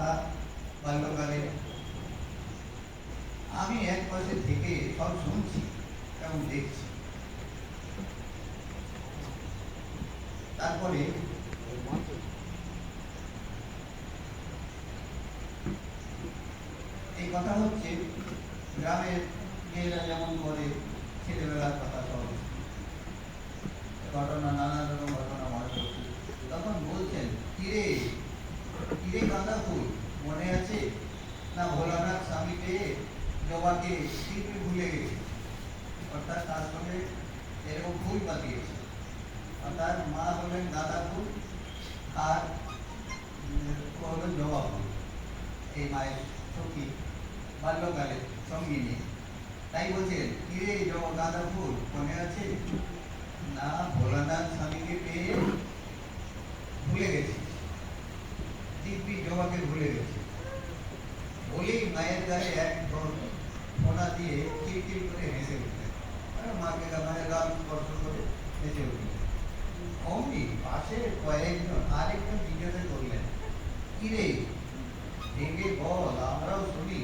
কথা বাল্যকালে আমি এক পাশে থেকে সব শুনছি, এবং দেখছি। তারপরে এই কথা হচ্ছে গ্রামের মেয়েরা যেমন করে ছেলেবেলার কথা সব। ঘটনা, নানা রকম ঘটনা মনে করছে তখন বলছেন, কিরে কিরে গাঁদা ফুল মনে আছে? না, ভোলানাথ স্বামী পেয়ে জবাকে শিল্পী ভুলে গেছে। অর্থাৎ তার সঙ্গে এরকম ফুল পাতিয়েছে। তার মা হলেন গাঁদা ফুল আর হলেন জবা ফুল এই মায়ের সখী বাল্যকালে সঙ্গিনী তাই বলছেন, কিরে জবা গাঁদা ফুল মনে আছে না ভোলানাথ স্বামীকে পেয়ে ভুলে গেছি দিব্যি জবাকে ভুলে গেছে। বলেই মায়ের গায়ে এক ফোনা দিয়ে কিরকির করে হেসে উঠলেন। মাকে মায়ের গাল স্পর্শ করে হেসে উঠলেন। অমনি পাশে কয়েকজন আরেকজন জিজ্ঞাসা করলেন, কিরে, ভেঙে বল, আমরাও শুনি।